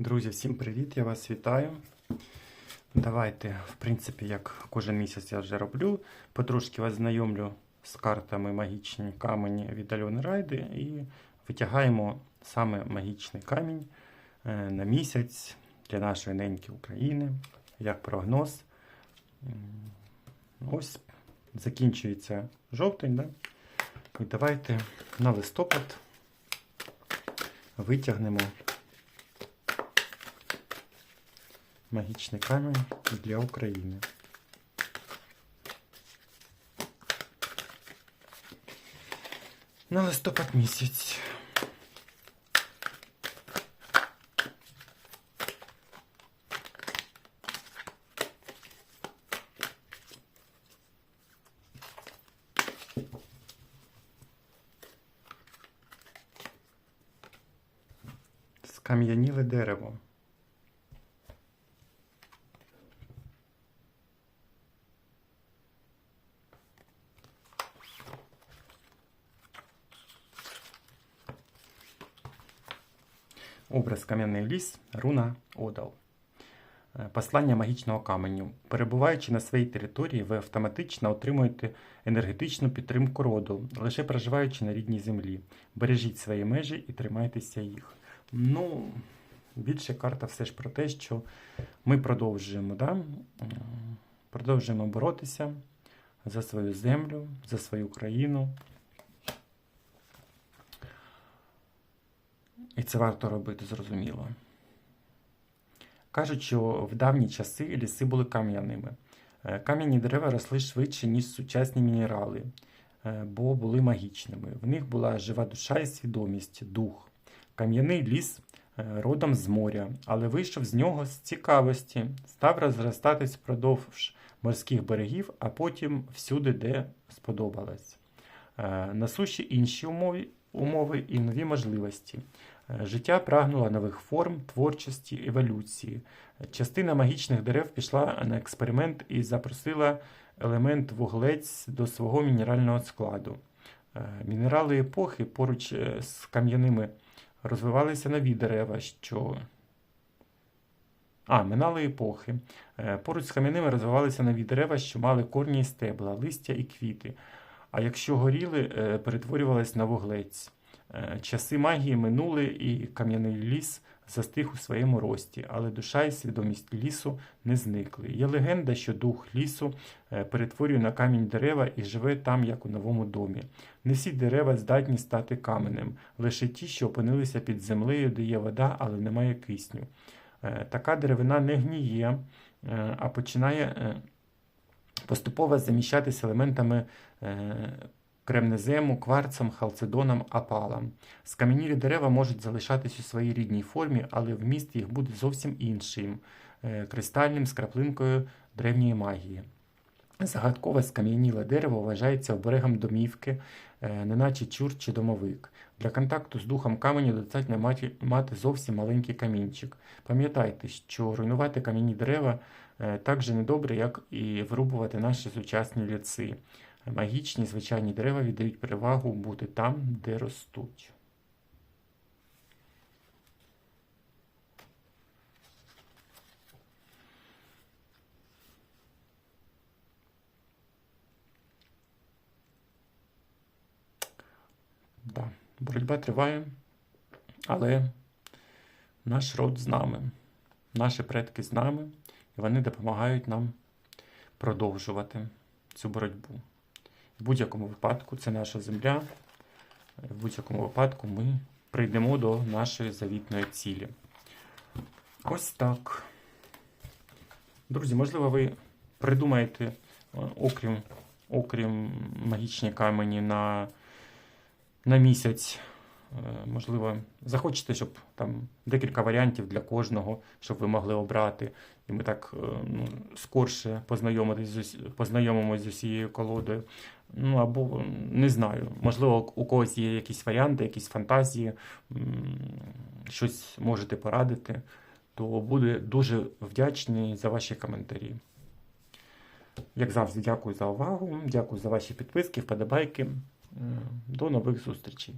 Друзі, всім привіт! Я вас вітаю. Давайте, в принципі, як кожен місяць я вже роблю, потрошки вас знайомлю з картами магічні камені від Альони Райди і витягаємо саме магічний камінь е, на місяць для нашої неньки України, як прогноз. Ось закінчується жовтень, да? і давайте на листопад витягнемо магічний камінь для України. На листопад місяць. Скам'яніле дерево. Образ кам'яний ліс, руна Одал. Е, Послання магічного каменю. Перебуваючи на своїй території, ви автоматично отримуєте енергетичну підтримку роду, лише проживаючи на рідній землі. Бережіть свої межі і тримайтеся їх. Ну, більше карта все ж про те, що ми продовжуємо, да? продовжуємо боротися за свою землю, за свою країну. І це варто робити, зрозуміло. Кажуть, що в давні часи ліси були кам'яними. Е, Кам'яні дерева росли швидше, ніж сучасні мінерали, е, бо були магічними. В них була жива душа і свідомість, дух. Кам'яний ліс е, родом з моря, але вийшов з нього з цікавості, став розростатись впродовж морських берегів, а потім всюди, де сподобалось. На суші інші умови, умови і нові можливості. Е, Життя прагнуло нових форм, творчості, еволюції. Частина магічних дерев пішла на експеримент і запросила елемент вуглець до свого мінерального складу. Е, Мінерали епохи поруч е, з кам'яними розвивалися нові дерева, що. А, минали епохи. Поруч з кам'яними розвивалися нові дерева, що мали корні і стебла, листя і квіти. А якщо горіли, е, перетворювались на вуглець. Е, Часи магії минули, і кам'яний ліс застиг у своєму рості, але душа і свідомість лісу не зникли. Є легенда, що дух лісу е, перетворює на камінь дерева і живе там, як у новому домі. Не всі дерева здатні стати каменем, лише ті, що опинилися під землею, де є вода, але немає кисню. Така деревина не гніє, а починає поступово заміщатися елементами е, кремнезему, кварцем, халцедоном, апалом. Скам'янілі дерева можуть залишатись у своїй рідній формі, але вміст їх буде зовсім іншим, е, кристальним з краплинкою древньої магії. Загадкове скам'яніле дерево вважається оберегом домівки, неначе чур чи домовик. Для контакту з духом каменю достатньо мати, мати зовсім маленький камінчик. Пам'ятайте, що руйнувати кам'яні дерева е, так же недобре, як і вирубувати наші сучасні ліци. Магічні звичайні дерева віддають перевагу бути там, де ростуть. Да. Боротьба триває, але наш род з нами, наші предки з нами, і вони допомагають нам продовжувати цю боротьбу. В будь-якому випадку це наша земля. В будь-якому випадку ми прийдемо до нашої завітної цілі. Ось так. Друзі, можливо, ви придумаєте, е, окрім, окрім магічні камені на, на місяць. Е, Можливо, захочете, щоб там декілька варіантів для кожного, щоб ви могли обрати. І ми так е, ну, скорше познайомитись з усією колодою. Ну або не знаю, можливо, у когось є якісь варіанти, якісь фантазії, щось можете порадити, то буде дуже вдячний за ваші коментарі. Як завжди, дякую за увагу, дякую за ваші підписки, вподобайки. Е, До нових зустрічей.